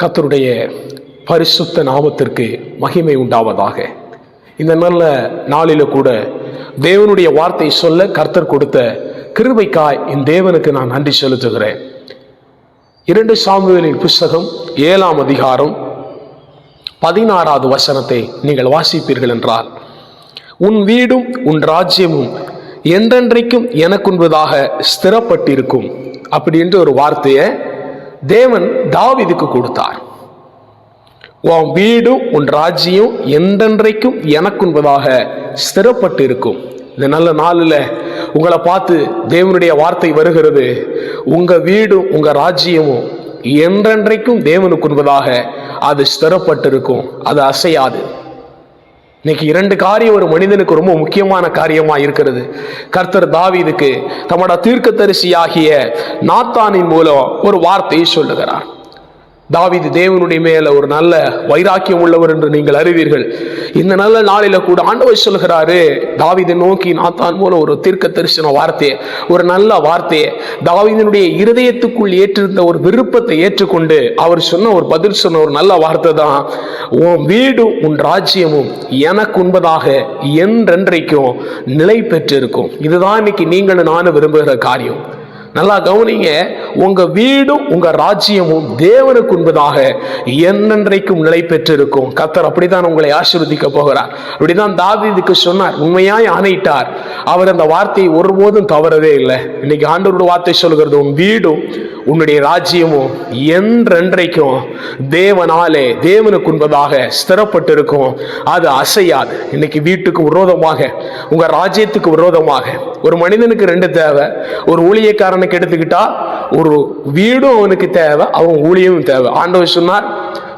கர்த்தருடைய பரிசுத்த நாமத்திற்கு மகிமை உண்டாவதாக. இந்த நல்ல நாளில கூட தேவனுடைய வார்த்தை சொல்ல கர்த்தர் கொடுத்த கிருபைக்காய் என் தேவனுக்கு நான் நன்றி செலுத்துகிறேன். இரண்டு சாமுவேலின் புஸ்தகம் ஏழாம் அதிகாரம் பதினாறாவது வசனத்தை நீங்கள் வாசிப்பீர்கள் என்றால் உன் வீடும் உன் ராஜ்யமும் என்றென்றைக்கும் எனக்குன்பதாக ஸ்திரப்பட்டிருக்கும். அப்படி என்று ஒரு வார்த்தையை தேவன் தாவிதுக்கு கொடுத்தார். உன் வீடும் உன் ராஜ்யம் எனக்கு எனக்குன்பதாக ஸ்திரப்பட்டு இருக்கும் இந்த நல்ல நாளில் உங்களை பார்த்து தேவனுடைய வார்த்தை வருகிறது. உங்கள் வீடும் உங்கள் ராஜ்யமும் என்றென்றைக்கும் தேவனுக்கு உண்பதாக அது ஸ்திரப்பட்டிருக்கும். அது அசையாது. இன்னைக்கு இரண்டு காரியம் ஒரு மனிதனுக்கு ரொம்ப முக்கியமான காரியமா இருக்கிறது. கர்த்தர் தாவீதுக்கு தம்மோட தீர்க்கதரிசியாகிய நாத்தானின் மூலம் ஒரு வார்த்தையை சொல்லுகிறார். தாவிது தேவனுடைய மேல ஒரு நல்ல வைராக்கியம் உள்ளவர் என்று நீங்கள் அறிவீர்கள். இந்த நல்ல நாளில கூட ஆண்டவர் சொல்கிறாரு தாவீதை நோக்கி நாத்தான் மூலம் ஒரு தீர்க்க தரிசன வார்த்தையை ஒரு நல்ல வார்த்தையை. தாவிதனுடைய இருதயத்துக்குள் ஏற்றிருந்த ஒரு விருப்பத்தை ஏற்றுக்கொண்டு அவர் சொன்ன ஒரு பதில் சொன்ன ஒரு நல்ல வார்த்தை தான் உன் வீடும் உன் ராஜ்யமும் எனக்கு உண்பதாக என்றென்றைக்கும் நிலை பெற்றிருக்கும் இதுதான் இன்னைக்கு நீங்களும் நானும் விரும்புகிற காரியம். நல்லா கவனிங்க. உங்க வீடும் உங்க ராஜ்யமும் தேவனுக்கு உண்பதாக என்னென்றைக்கும் நிலை பெற்றிருக்கும். கத்தர் அப்படித்தான் உங்களை ஆசிர்வதிக்க போகிறார். அப்படிதான் தாவீதுக்கு சொன்னார். உண்மையாய் ஆணையிட்டார். அவர் அந்த வார்த்தையை ஒருபோதும் தவறவே இல்லை. இன்னைக்கு ஆண்டவரோட வார்த்தை சொல்கிறது உன் வீடும் உன்னுடைய ராஜ்யமும் என்றென்றைக்கும் தேவனாலே தேவனுக்கு உண்பதாக ஸ்திரப்பட்டிருக்கும். அது அசையாது. இன்னைக்கு வீட்டுக்கு விரோதமாக உங்க ராஜ்யத்துக்கு விரோதமாக. ஒரு மனிதனுக்கு ரெண்டு தேவை. ஒரு ஊழியக்காரனுக்கு எடுத்துக்கிட்டா ஒரு வீடும் அவனுக்கு தேவை அவன் ஊழியமும் தேவை. ஆண்டவர் சொன்னார்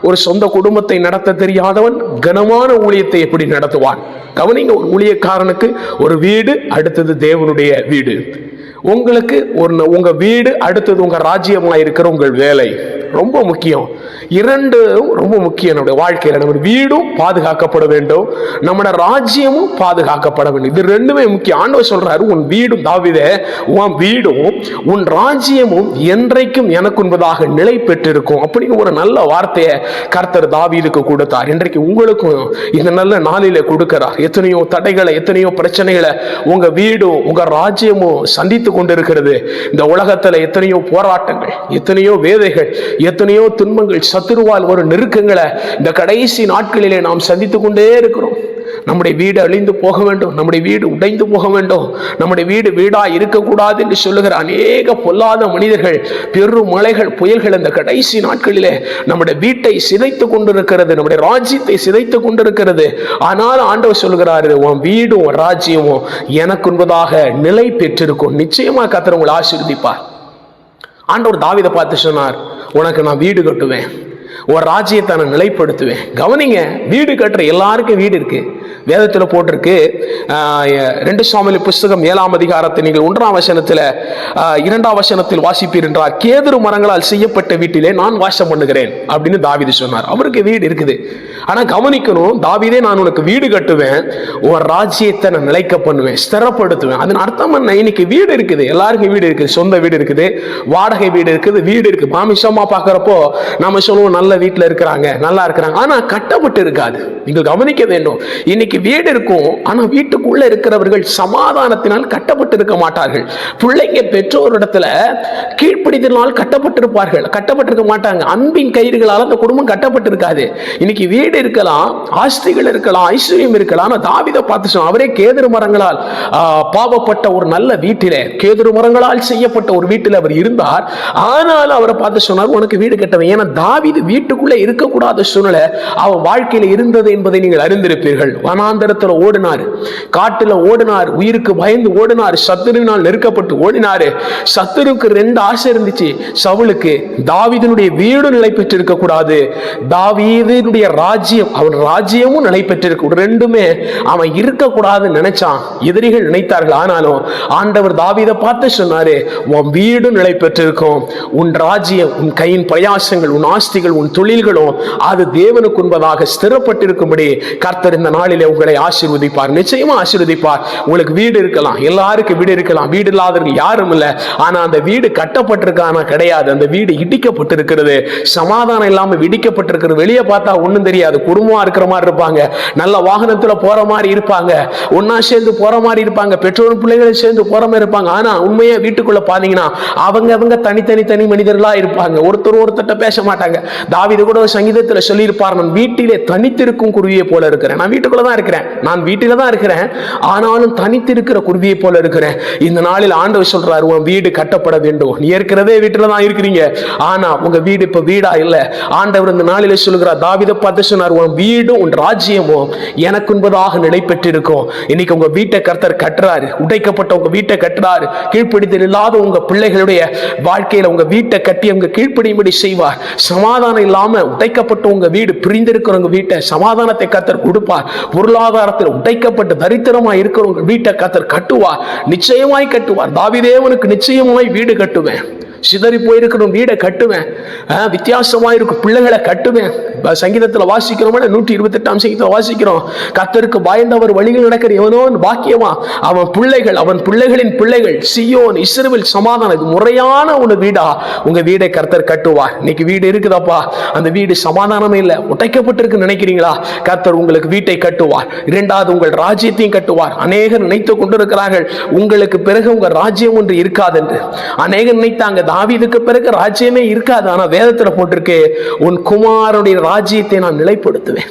ஒரு சொந்த குடும்பத்தை நடத்த தெரியாதவன் கனமான ஊழியத்தை எப்படி நடத்துவான்? கவனிங்க ஒரு ஊழியக்காரனுக்கு ஒரு வீடு அடுத்தது தேவனுடைய வீடு. உங்களுக்கு ஒன்று உங்கள் வீடு அடுத்தது உங்கள் ராஜ்யமாக இருக்கிற உங்கள் வேலை. ரொம்ப முக்கியம். இரண்டும் ரொம்ப முக்கியம் நம்முடைய வாழ்க்கையில். நம்ம வீடும் பாதுகாக்கப்பட வேண்டும். நம்மளோட ராஜ்யமும் பாதுகாக்கப்பட வேண்டும். இது ரெண்டுமே முக்கியம். ஆண்டவர் சொல்றாரு உன் வீடும் தாவித உன் வீடும் உன் ராஜ்யமும் என்றைக்கும் எனக்கு என்பதாக நிலை பெற்றிருக்கும். அப்படின்னு ஒரு நல்ல வார்த்தையை கர்த்தர் தாவீதுக்கு கொடுத்தார். இன்றைக்கு உங்களுக்கும் இந்த நல்ல நாளில கொடுக்கிறார். எத்தனையோ தடைகளை எத்தனையோ பிரச்சனைகளை உங்க வீடும் உங்க ராஜ்யமும் சந்தித்து கொண்டிருக்கிறது. இந்த உலகத்துல எத்தனையோ போராட்டங்கள் எத்தனையோ வேதைகள் எத்தனையோ துன்பங்கள் சத்துருவால் ஒரு நெருக்கங்களை இந்த கடைசி நாட்களிலே நாம் சந்தித்து கொண்டே இருக்கிறோம். நம்முடைய வீடு அழிந்து போக வேண்டும் நம்முடைய வீடு உடைந்து போக வேண்டும் நம்முடைய வீடு வீடா இருக்கக்கூடாது என்று சொல்லுகிற அநேக பொல்லாத மனிதர்கள் பெரு மலைகள் புயல்கள் இந்த கடைசி நாட்களிலே நம்முடைய வீட்டை சிதைத்து கொண்டிருக்கிறது நம்முடைய ராஜ்யத்தை சிதைத்து கொண்டிருக்கிறது. ஆனால் ஆண்டவர் சொல்கிறாரு உன் வீடும் ராஜ்யமும் எனக்கு என்பதாக நிலை பெற்றிருக்கும். நிச்சயமா கத்திரவங்களை ஆசீர்வதிப்பார். ஆண்டவர் தாவிதை பார்த்து சொன்னார் உனக்கு நான் வீடு கட்டுவேன். ஒரு ராஜ்யத்தை நான் நிலைப்படுத்துவேன். கவனிங்க வீடு கட்டுற எல்லாருக்கும் வீடு இருக்குது வேதத்தில் போட்டிருக்கு. ரெண்டு சுவாமி புஸ்தகம் ஏழாம் அதிகாரத்தை நீங்கள் ஒன்றாம் வசனத்தில் இரண்டாம் வசனத்தில் வாசிப்பீர் என்றார். கேதுரு மரங்களால் செய்யப்பட்ட வீட்டிலே நான் வாசம் பண்ணுகிறேன் அப்படின்னு தாவிது சொன்னார். அவருக்கு வீடு இருக்குது. ஆனால் கவனிக்கணும் தாவிதே நான் உனக்கு வீடு கட்டுவேன் ஒரு ராஜ்யத்தை நான் நிலைக்க பண்ணுவேன் ஸ்திரப்படுத்துவேன். அதன் அர்த்தம் என்ன? இன்னைக்கு வீடு இருக்குது. எல்லாருக்கும் வீடு இருக்குது. சொந்த வீடு இருக்குது. வாடகை வீடு இருக்குது. வீடு இருக்கு. மாமிசமா பார்க்குறப்போ நம்ம சொல்லுவோம் நல்ல வீட்டில் இருக்கிறாங்க நல்லா இருக்கிறாங்க. ஆனா கட்டப்பட்டு இருக்காது. நீங்கள் கவனிக்க வேண்டும். இன்னைக்கு வீடு இருக்கும் ஆனா வீட்டுக்குள்ள இருக்கிறவர்கள் சமாதானத்தினால் கட்டப்பட்டு இருக்க மாட்டார்கள். பிள்ளைங்க பெற்றோரிடத்துல கீழ்ப்பிடித்தினால் கட்டப்பட்டிருப்பார்கள். கட்டப்பட்டிருக்க மாட்டாங்க. அன்பின் கயிறுகளால் அந்த குடும்பம் கட்டப்பட்டிருக்காது. இன்னைக்கு வீடு இருக்கலாம் ஆஸ்திகள் இருக்கலாம் ஐஸ்வர்யம் இருக்கலாம். ஆனா தாவிதை பார்த்து சொன்னான். அவரே கேதுரு மரங்களால் பாவப்பட்ட ஒரு நல்ல வீட்டிலே கேதுரு மரங்களால் செய்யப்பட்ட ஒரு வீட்டில் அவர் இருந்தார். ஆனால் அவரை பார்த்து சொன்னார் உனக்கு வீடு கட்டவன் ஏன்னா தாவிது வீட்டுக்குள்ளே இருக்கக்கூடாத சூழ்நிலை அவன் வாழ்க்கையில் இருந்தது என்பதை நீங்கள் அறிந்திருப்பீர்கள். வனாந்தரத்துல ஓடினார். காட்டுல ஓடினார் உயிருக்கு பயந்து ஓடினார் சத்துருவினால் நெருக்கப்பட்டு ஓடினாரு. சத்துருக்கு ரெண்டு ஆசை இருந்துச்சு. சவுளுக்கு தாவிதனுடைய வீடு நிலை பெற்றிருக்க கூடாது. தாவீதனுடைய ராஜ்யம் அவன் ராஜ்யமும் நிலை பெற்றிருக்க ரெண்டுமே அவன் இருக்கக்கூடாதுன்னு நினைச்சான். எதிரிகள் நினைத்தார்கள். ஆனாலும் ஆண்டவர் தாவீதை பார்த்து சொன்னாரு உன் வீடு நிலை பெற்றிருக்கும் உன் ராஜ்யம் உன் கையின் பிரயாசங்கள் உன் ஆஸ்திகள் உன் தொழில்களும் அது தேவனுக்கு உண்பதாக ஸ்திரப்பட்டிருக்கும்படி கர்த்தர் இந்த நாளிலே உங்களை ஆசீர்வதிப்பார். நிச்சயமா ஆசீர்வதிப்பார். உங்களுக்கு வீடு இருக்கலாம். எல்லாருக்கும் வீடு இருக்கலாம். வீடு இல்லாதவர்கள் யாரும் இல்லை. ஆனா அந்த வீடு கட்டப்பட்டிருக்கானா கிடையாது. அந்த வீடு இடிக்கப்பட்டிருக்கிறது. சமாதானம் இல்லாம இடிக்கப்பட்டிருக்கிறது வெளியே பார்த்தா ஒன்றும் தெரியாது. குடும்பமா இருக்கிற மாதிரி இருப்பாங்க. நல்ல வாகனத்துல போற மாதிரி இருப்பாங்க. ஒன்னா சேர்ந்து போற மாதிரி இருப்பாங்க. பெற்றோர் பிள்ளைகளும் சேர்ந்து போற மாதிரி இருப்பாங்க. ஆனா உண்மையா வீட்டுக்குள்ள பாத்தீங்கன்னா அவங்க அவங்க தனித்தனி தனி மனிதர்களா இருப்பாங்க. ஒருத்தர் ஒருத்தட்ட பேச மாட்டாங்க. தாவீது கூட சங்கீதத்துல சொல்லியிருப்பார். நான் வீட்டிலே தனித்திருக்கும் குருவியை போல இருக்கிறேன். நான் வீட்டுக்குள்ள தான் இருக்கிறேன். நான் வீட்டில தான் இருக்கிறேன். ஆனாலும் தனித்து இருக்கிற குருவியை போல இருக்கிறேன். இந்த நாளில் ஆண்டவர் சொல்றாரு உன் வீடு கட்டப்பட வேண்டும். நீ ஏற்கனவே வீட்டில தான் இருக்கிறீங்க. ஆனா உங்க வீடு இப்ப வீடா இல்ல. ஆண்டவர் இந்த நாளில சொல்லுகிறார் தாவித பார்த்து சொன்னார் உன் வீடும் உன் ராஜ்யமும் எனக்கு என்பதாக நிலை பெற்றிருக்கும் இன்னைக்கு உங்க வீட்டை கர்த்தர் கட்டுறாரு. உடைக்கப்பட்ட உங்க வீட்டை கட்டுறாரு. கீழ்ப்பிடித்தல் இல்லாத உங்க பிள்ளைகளுடைய வாழ்க்கையில உங்க வீட்டை கட்டி அவங்க கீழ்ப்படியும்படி செய்வார். சமாதானம் இல்லாம உடைக்கப்பட்ட உங்க வீடு பிரிந்திருக்கிற உங்க வீட்டை சமாதானத்தை கர்த்தர் கொடுப்பார். பொருளாதாரத்தில் உடைக்கப்பட்டு தரித்திரமா இருக்கிறவங்க வீட்டை கத்தர் கட்டுவார். நிச்சயமாய் கட்டுவார். தாவிதேவனுக்கு நிச்சயமாய் வீடு கட்டுவேன். சிதறி போயிருக்கணும் வீடை கட்டுவேன். ஆஹ், இருக்கும் பிள்ளைகளை கட்டுவேன். சங்கீதத்தில் சங்கீதத்துல வாசிக்கிறோம் நூற்றி இருபத்தி எட்டாம் சங்கீதத்தில் வாசிக்கிறோம். கத்தருக்கு பயந்தவர் வழிகள் நடக்கிற எவனோ பாக்கியமா? அவன் பிள்ளைகள் அவன் பிள்ளைகளின் பிள்ளைகள் சியோன் இஸ்ரவேல் சமாதானம் முறையான ஒரு வீடா? உங்க வீடை கர்த்தர் கட்டுவார். இன்னைக்கு வீடு இருக்குதாப்பா? அந்த வீடு சமாதானமே இல்லை. உடைக்கப்பட்டிருக்கு நினைக்கிறீங்களா? கர்த்தர் உங்களுக்கு வீட்டை கட்டுவார். இரண்டாவது உங்கள் ராஜ்யத்தையும் கட்டுவார். அநேகர் நினைத்து கொண்டிருக்கிறார்கள். உங்களுக்கு பிறகு உங்க ராஜ்யம் ஒன்று இருக்காது என்று. அநேகர் நினைத்தாங்க தாவீதுக்கு பிறகு ராஜ்யமே இருக்காது. ஆனா வேதத்துல போட்டிருக்கு உன் குமாரனுடைய ராஜ்யத்தை நான் நிலைப்படுத்துவேன்.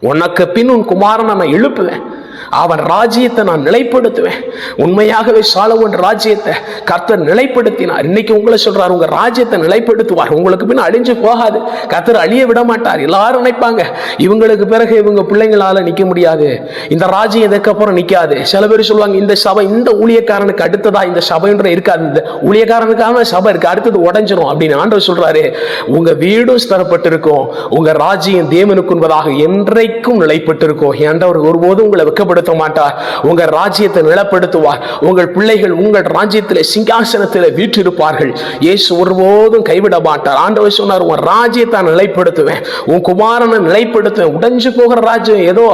உனக்கு பின் உன் குமாரனை நான் எழுப்புவேன். அவன் ராஜ்யத்தை நான் நிலைப்படுத்துவேன். உண்மையாகவே சாலவன் ராஜ்யத்தை கர்த்தர் நிலைப்படுத்தினார். இன்னைக்கு உங்களை சொல்றாரு உங்க ராஜ்யத்தை நிலைப்படுத்துவார். உங்களுக்கு பின் அழிஞ்சு போகாது. கர்த்தர் அழிய விட மாட்டார். எல்லாரும் நினைப்பாங்க இவங்களுக்கு பிறகு இவங்க பிள்ளைங்களால நிக்க முடியாது. இந்த ராஜ்யம் இதுக்கப்புறம் நிக்காது. சில பேர் சொல்லுவாங்க இந்த சபை இந்த ஊழியக்காரனுக்கு அடுத்ததா இந்த சபைன்ற இருக்காது. இந்த ஊழியக்காரனுக்கான சபை இருக்கு அடுத்தது உடஞ்சிரும் அப்படின்னு ஆண்டவர் சொல்றாரு. உங்க வீடும் ஸ்தரப்பட்டிருக்கும் உங்க ராஜ்யம் தேவனுக்கு என்பதாக என்றைக்கும் நிலைப்பட்டிருக்கும். ஆண்டவர் ஒருபோதும் உங்களை வெக்கப்படுத்த மாட்டார் உங்கள் ராஜ்யத்தை நிலப்படுத்துவார் உங்கள் பிள்ளைகள் உங்கள் ராஜ்யத்தில் சிங்காசனத்தில் வீற்றிருப்பார்கள். இயேசு ஒருபோதும் கைவிட மாட்டார் ஆண்டவர் சொன்னார் உன் ராஜ்யத்தை நிலைப்படுத்துவேன். உன் குமாரனை நிலைப்படுத்துவேன். உடைஞ்சு போகிற ராஜ்யம் ஏதோ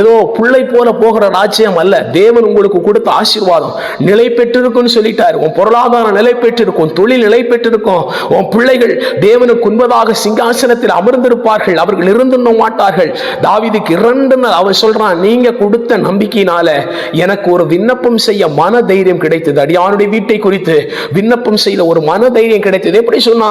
ஏதோ பிள்ளை போல போகிற ராஜ்யம் அல்ல. தேவன் உங்களுக்கு கொடுத்த ஆசீர்வாதம். நிலை பெற்றிருக்கும்னு சொல்லிட்டார். உன் பொருளாதாரம் நிலை பெற்றிருக்கும். தொழில் நிலை பெற்றிருக்கும். உன் பிள்ளைகள் தேவனுக்கு உண்பதாக சிங்காசனத்தில் அமர்ந்திருப்பார்கள். அவர்கள் இருந்துண்ண மாட்டார்கள். தாவிதுக்கு இரண்டு அவன் சொல்றான் நீங்க கொடுத்த நம்பிக்கையினால எனக்கு ஒரு விண்ணப்பம் செய்ய மன தைரியம் கிடைத்தது அடியானுடைய வீட்டை குறித்து விண்ணப்பம் செய்த ஒரு மன தைரியம் கிடைத்தது. எப்படி சொன்னா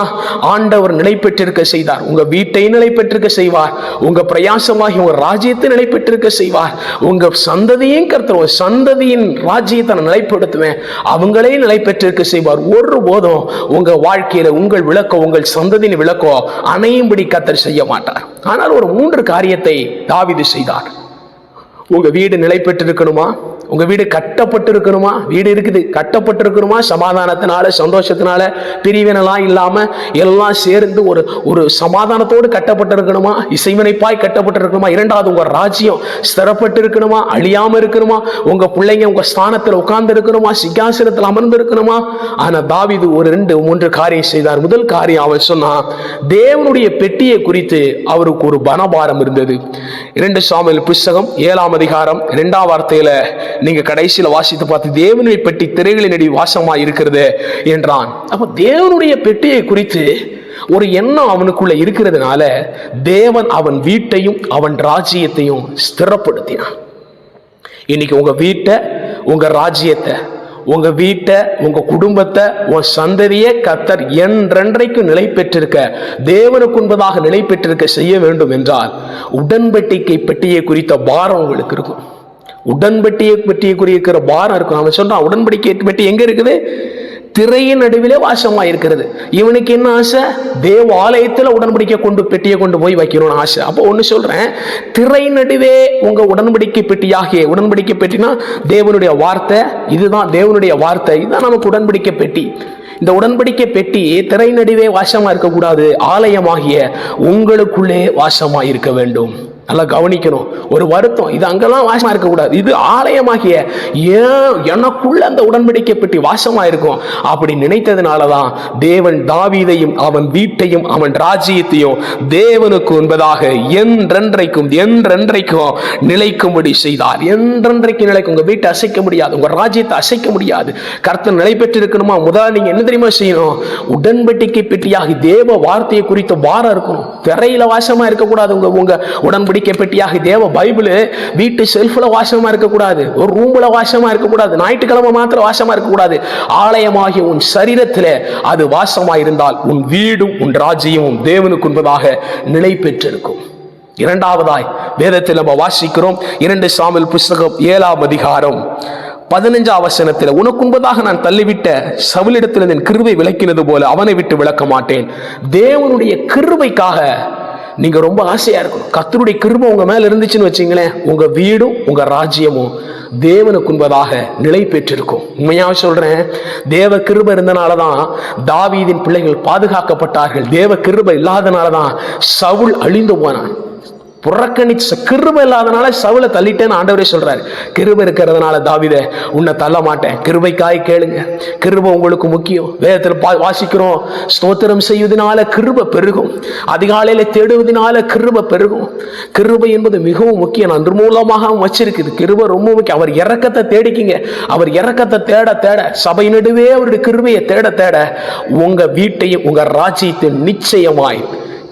ஆண்டவர் நிலை பெற்றிருக்க செய்தார். உங்க வீட்டை நிலை பெற்றிருக்க செய்வார். உங்க பிரயாசமாகி உங்க ராஜ்யத்தை நிலை பெற்றிருக்க செய்வார். உங்க சந்ததியும் கர்த்தர் சந்ததியின் ராஜ்யத்தை நான் நிலைப்படுத்துவேன். அவங்களே நிலை பெற்றிருக்க செய்வார் ஒருபோதும் உங்க வாழ்க்கையில உங்கள் விளக்கம் உங்கள் சந்ததியின் விளக்கம் அணையும்படி கத்தர் செய்ய மாட்டார். ஆனால் ஒரு மூன்று காரியத்தை தாவீது செய்தார். உங்க வீடு நிலை பெற்றிருக்கணுமா உங்க வீடு கட்டப்பட்டு இருக்கணுமா வீடு இருக்குது. கட்டப்பட்டு இருக்கணுமா சமாதானத்தினால சந்தோஷத்தினால பிரிவினெல்லாம் இல்லாம எல்லாம் சேர்ந்து ஒரு ஒரு சமாதானத்தோடு கட்டப்பட்டு இருக்கணுமா இசைவினைப்பாய் கட்டப்பட்டு இருக்கணுமா இரண்டாவது உங்கள் ராஜ்யம் ஸ்திரப்பட்டு இருக்கணுமா அழியாம இருக்கணுமா? உங்க பிள்ளைங்க உங்க ஸ்தானத்தில் உட்கார்ந்து இருக்கணுமா சிங்காசனத்தில் அமர்ந்து இருக்கணுமா ஆனா தாவிது ஒரு ரெண்டு மூன்று காரியம் செய்தார். முதல் காரியம் அவர் சொன்னா தேவனுடைய பெட்டியை குறித்து அவருக்கு ஒரு பணபாரம் இருந்தது. இரண்டு சாமியல் புஸ்தகம் ஏழாம் அதிகாரம் இரண்டாம் வார்த்தையில நீங்க கடைசியில வாசித்து பார்த்து தேவனுடைய பெட்டி திரைகளின் அடி வாசமா இருக்கிறது என்றான். அப்ப தேவனுடைய பெட்டியை குறித்து ஒரு எண்ணம் அவனுக்குள்ள இருக்கிறதுனால தேவன் அவன் வீட்டையும் அவன் ராஜ்யத்தையும் ஸ்திரப்படுத்தினான். இன்னைக்கு உங்க வீட்டை உங்க ராஜ்யத்தை உங்க வீட்டை உங்க குடும்பத்தை உன் சந்ததியை கத்தர் என்றென்றைக்கு நிலை பெற்றிருக்க தேவனுக்கு உண்பதாக நிலை பெற்றிருக்க செய்ய வேண்டும் என்றால் உடன்பட்டிக்கை பெட்டியை குறித்த பாரம் உங்களுக்கு இருக்கும். உடன்பட்டியை பெட்டியை குறியிருக்கிற பாரம் இருக்கும். அவன் சொல்றான் உடன்படிக்கை பெட்டி எங்க இருக்குது? திரையின் நடுவிலே வாசமா இருக்கிறது இவனுக்கு என்ன ஆசை? தேவ ஆலயத்தில் உடன்படிக்கை கொண்டு பெட்டியை கொண்டு போய் வைக்கணும்னு ஆசை. அப்போ ஒன்று சொல்றேன். திரை நடுவே உங்க உடன்படிக்கை பெட்டியாகிய உடன்படிக்கை பெட்டினா தேவனுடைய வார்த்தை இதுதான் தேவனுடைய வார்த்தை இதுதான் நமக்கு உடன்படிக்கை பெட்டி. இந்த உடன்படிக்கை பெட்டி திரை நடுவே வாசமா இருக்கக்கூடாது ஆலயமாகிய உங்களுக்குள்ளே வாசமா இருக்க வேண்டும். நல்லா கவனிக்கணும். ஒரு வருத்தம். இது அங்கெல்லாம் வாசமா இருக்கக்கூடாது. இது ஆலயமாகிய ஏன் எனக்குள்ள அந்த உடன்படிக்கை பெட்டி வாசமா இருக்கும்? அப்படி நினைத்ததுனால தான் தேவன் தாவீதையும் அவன் வீட்டையும் அவன் ராஜ்யத்தையும் தேவனுக்கு என்பதாக என்றென்றைக்கும் என்றென்றைக்கும் நிலைக்கும்படி செய்தார். என்றென்றைக்கு நிலைக்கும் உங்க வீட்டை அசைக்க முடியாது. உங்க ராஜ்யத்தை அசைக்க முடியாது. கர்த்தர் நிலை பெற்றிருக்கணுமா? முதல்ல நீங்க என்ன தெரியுமா செய்யணும்? உடன்படிக்கை பெட்டியாகி தேவ வார்த்தையை குறித்த வாரம் இருக்கணும். திரையில வாசமா இருக்கக்கூடாது உங்க உங்க உடன்படிக்கை பெட்டியாக தேவ பைபிள் வீட்டு செல்ஃபில் வாசமா இருக்கக்கூடாது. ஒரு ரூமில் வாசமா இருக்கக்கூடாது. ஞாயிற்றுக்கிழமை மாத்திரம் வாசமா இருக்கக்கூடாது. ஆலயமாகிய உன் சரீரத்தில் அது வாசமா இருந்தால் உன் வீடும் உன் ராஜ்யமும் தேவனுக்கு உண்பதாக நிலை பெற்றிருக்கும். இரண்டாவதாய் வேதத்தில் நம்ம வாசிக்கிறோம். இரண்டு சாமில் புஸ்தகம் ஏழாம் அதிகாரம் பதினஞ்சாம் வசனத்தில் உனக்குன்பதாக நான் தள்ளிவிட்ட சவுலிடத்தில் என் கிருவை விளக்கினது போல அவனை விட்டு விளக்க மாட்டேன் தேவனுடைய கிருவைக்காக நீங்க ரொம்ப ஆசையா இருக்கணும். கத்தருடைய கிருபை உங்க மேல இருந்துச்சுன்னு வச்சீங்களேன் உங்க வீடும் உங்க ராஜ்யமும் தேவனுக்கு உண்பதாக நிலை பெற்றிருக்கும். உண்மையாக சொல்றேன் தேவ கிருபை இருந்தனால தான் தாவீதின் பிள்ளைகள் பாதுகாக்கப்பட்டார்கள். தேவ கிருபை இல்லாதனால தான் சவுல் அழிந்து போனான். புறக்கணிச்ச கிருபை இல்லாதனால சவுல தள்ளிட்டேன்னு ஆண்டவரே சொல்றாரு. கிருபை இருக்கிறதுனால தாவித உன்னை தள்ள மாட்டேன். கிருபைக்காய் கேளுங்க. கிருபை உங்களுக்கு முக்கியம். வேதத்தில் பா வாசிக்கிறோம். ஸ்தோத்திரம் செய்வதனால கிருபை பெருகும். அதிகாலையில தேடுவதனால கிருபை பெருகும். கிருபை என்பது மிகவும் முக்கியம். நான் மூலமாக வச்சிருக்குது. கிருபை ரொம்ப முக்கியம். அவர் இறக்கத்தை தேடிக்கிங்க. அவர் இறக்கத்தை தேட தேட சபை நடுவே அவருடைய கிருபையை தேட தேட உங்க வீட்டையும் உங்க ராஜ்யத்தையும் நிச்சயமாய்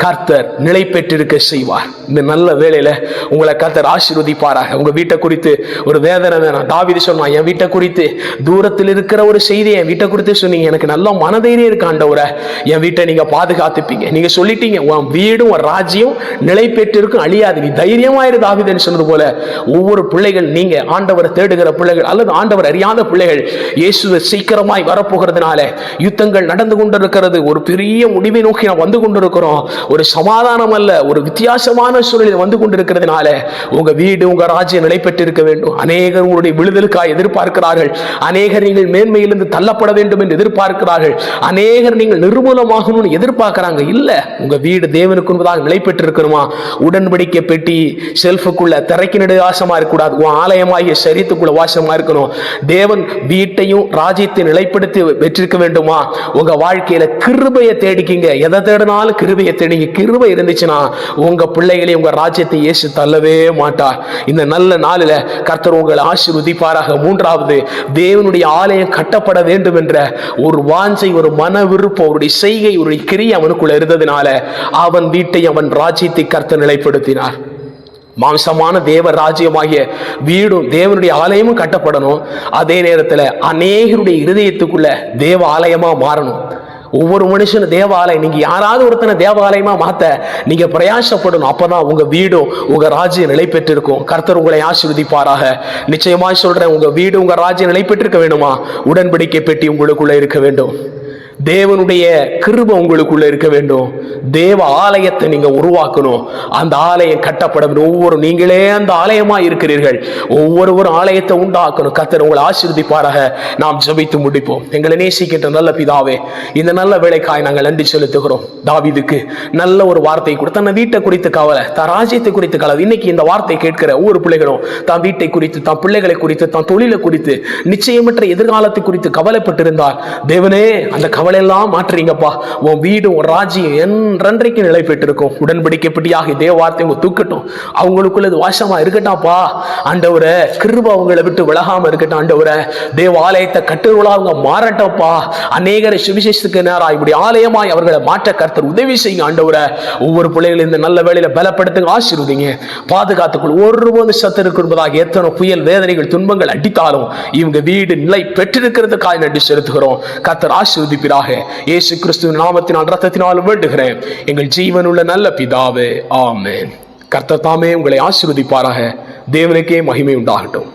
கர்த்தர் நிலை பெற்றிருக்க செய்வார். இந்த நல்ல வேலையில உங்களை கர்த்தர் ஆசீர்வதிப்பாராக. உங்க வீட்டை குறித்து ஒரு வேதனை வேணாம். தாவிதி சொன்னான் என் வீட்டை குறித்து தூரத்தில் இருக்கிற ஒரு செய்தி என் வீட்டை குறித்து சொன்னீங்க. எனக்கு நல்ல மனதைரியம் இருக்கு ஆண்டவரை. என் வீட்டை நீங்க பாதுகாத்துப்பீங்க. நீங்க சொல்லிட்டீங்க உன் வீடும் உன் ராஜ்யம் நிலை பெற்றிருக்கும். அழியாது. நீ தைரியமாயிரு தாவிதன்னு சொன்னது போல ஒவ்வொரு பிள்ளைகள் நீங்க ஆண்டவரை தேடுகிற பிள்ளைகள் அல்லது ஆண்டவர் அறியாத பிள்ளைகள் இயேசுவை சீக்கிரமாய் வரப்போகிறதுனால யுத்தங்கள் நடந்து கொண்டிருக்கிறது. ஒரு பெரிய முடிவை நோக்கி நான் வந்து கொண்டிருக்கிறோம். ஒரு சமாதானம் அல்ல ஒரு வித்தியாசமான சூழலில் வந்து கொண்டிருக்கிறதுனால உங்க வீடு உங்க ராஜ்யம் நிலை பெற்றிருக்க வேண்டும். அநேகர் உங்களுடைய விழுதலுக்காக எதிர்பார்க்கிறார்கள். அநேகர் நீங்கள் மேன்மையிலிருந்து தள்ளப்பட வேண்டும் என்று எதிர்பார்க்கிறார்கள். அநேகர் நீங்கள் நிர்மூலமாகணும்னு எதிர்பார்க்கிறாங்க. இல்ல உங்க வீடு தேவனுக்கு முன்பதாக நிலை பெற்றிருக்கணுமா உடன்படிக்கை பெட்டி செல்ஃபுக்குள்ள திரைக்கு நடுவாசமா இருக்கக்கூடாது. உன் ஆலயமாகிய சரீரத்துக்குள்ள வாசமா இருக்கணும். தேவன் வீட்டையும் ராஜ்யத்தை நிலைப்படுத்தி வெற்றிருக்க வேண்டுமா? உங்க வாழ்க்கையில கிருபையை தேடிக்கிங்க. எதை தேடினாலும் கிருபையை தேடிங்க கிருபை இருந்துச்சுன்னா உங்க பிள்ளைகளை உங்க ராஜ்யத்தை இயேசு தள்ளவே மாட்டார். இந்த நல்ல நாளில் கர்த்தர் உங்களை ஆசிர்வதிப்பாராக. மூன்றாவது தேவனுடைய ஆலயம் கட்டப்பட வேண்டும் என்ற ஒரு வாஞ்சை ஒரு மன விருப்பம் அவருடைய செய்கை ஒரு கிரியை அவனுக்குள்ள இருந்ததுனால அவன் வீட்டை அவன் ராஜ்யத்தை கர்த்தர் நிலைப்படுத்தினார். மாம்சமான தேவ ராஜ்யமாகிய வீடும் தேவனுடைய ஆலயமும் கட்டப்படணும். அதே நேரத்தில் அநேகருடைய இருதயத்துக்குள்ள தேவ ஆலயமா மாறணும். ஒவ்வொரு மனுஷனும் தேவாலயம் நீங்க யாராவது ஒருத்தனை தேவாலயமா மாத்த நீங்க பிரயாசப்படணும். அப்பதான் உங்க வீடும் உங்க ராஜ்யம் நிலை பெற்றிருக்கும். கர்த்தர் உங்களை ஆசிர்வதிப்பாராக. நிச்சயமாய் சொல்றேன் உங்க வீடு உங்க ராஜ்யம் நிலை பெற்றிருக்க வேண்டுமா? உடன்படிக்கை பெட்டி உங்களுக்குள்ள இருக்க வேண்டும். தேவனுடைய கிருப உங்களுக்குள்ள இருக்க வேண்டும். தேவ ஆலயத்தை நீங்க உருவாக்கணும். அந்த ஆலயம் கட்டப்பட வேண்டும். ஒவ்வொரு நீங்களே அந்த ஆலயமா இருக்கிறீர்கள். ஒவ்வொருவரும் ஆலயத்தை உண்டாக்கணும். கத்தர் உங்களை ஆசீர்வதிப்பாராக. நாம் ஜபித்து முடிப்போம். எங்களை நேசிக்கின்ற நல்ல பிதாவே இந்த நல்ல வேலைக்காய் நாங்கள் நன்றி செலுத்துகிறோம். தாவிதுக்கு நல்ல ஒரு வார்த்தை கூட. தன் வீட்டை குறித்து கவலை தான் ராஜ்யத்தை குறித்து கவலை. இன்னைக்கு இந்த வார்த்தை கேட்கிற ஒவ்வொரு பிள்ளைகளும் தான் வீட்டை குறித்து தான் பிள்ளைகளை குறித்து தான் தொழிலை குறித்து நிச்சயமற்ற எதிர்காலத்தை குறித்து கவலைப்பட்டிருந்தால் தேவனே அந்த கவலை கவலையெல்லாம் மாற்றுறீங்கப்பா. உன் வீடு உன் ராஜ்யம் என்றென்றைக்கு நிலை பெற்றிருக்கும் உடன்படிக்கைப்படியாக இதே வார்த்தை உங்க தூக்கட்டும். அவங்களுக்குள்ள இது வாசமா இருக்கட்டாப்பா? ஆண்டவரை கிருப அவங்களை விட்டு விலகாம இருக்கட்டும் ஆண்டவரை. தேவாலயத்தை கட்டுகளா அவங்க மாறட்டப்பா. அநேகரை சுவிசேஷத்துக்கு நேரா இப்படி ஆலயமாய் அவர்களை மாற்ற கர்த்தர் உதவி செய்யுங்க ஆண்டவரை. ஒவ்வொரு பிள்ளைகளும் இந்த நல்ல வேலையில பலப்படுத்துங்க ஆசீர்வதிங்க. பாதுகாத்துக்குள். ஒருபோது சத்து இருக்கிறதாக எத்தனை புயல் வேதனைகள் துன்பங்கள் அடித்தாலும் இவங்க வீடு நிலை பெற்றிருக்கிறதுக்காக நன்றி செலுத்துகிறோம். கர்த்தர் ஆசீர்வதிப்பிறாக இயேசு கிறிஸ்துவின் நாமத்தினால் ரத்தத்தினால் வேண்டுகிறேன். எங்கள் ஜீவனுள்ள நல்ல பிதாவே ஆமே கர்த்தத்தாமே உங்களை ஆசிர்வதிப்பாராக. தேவனுக்கே மகிமை உண்டாகட்டும்.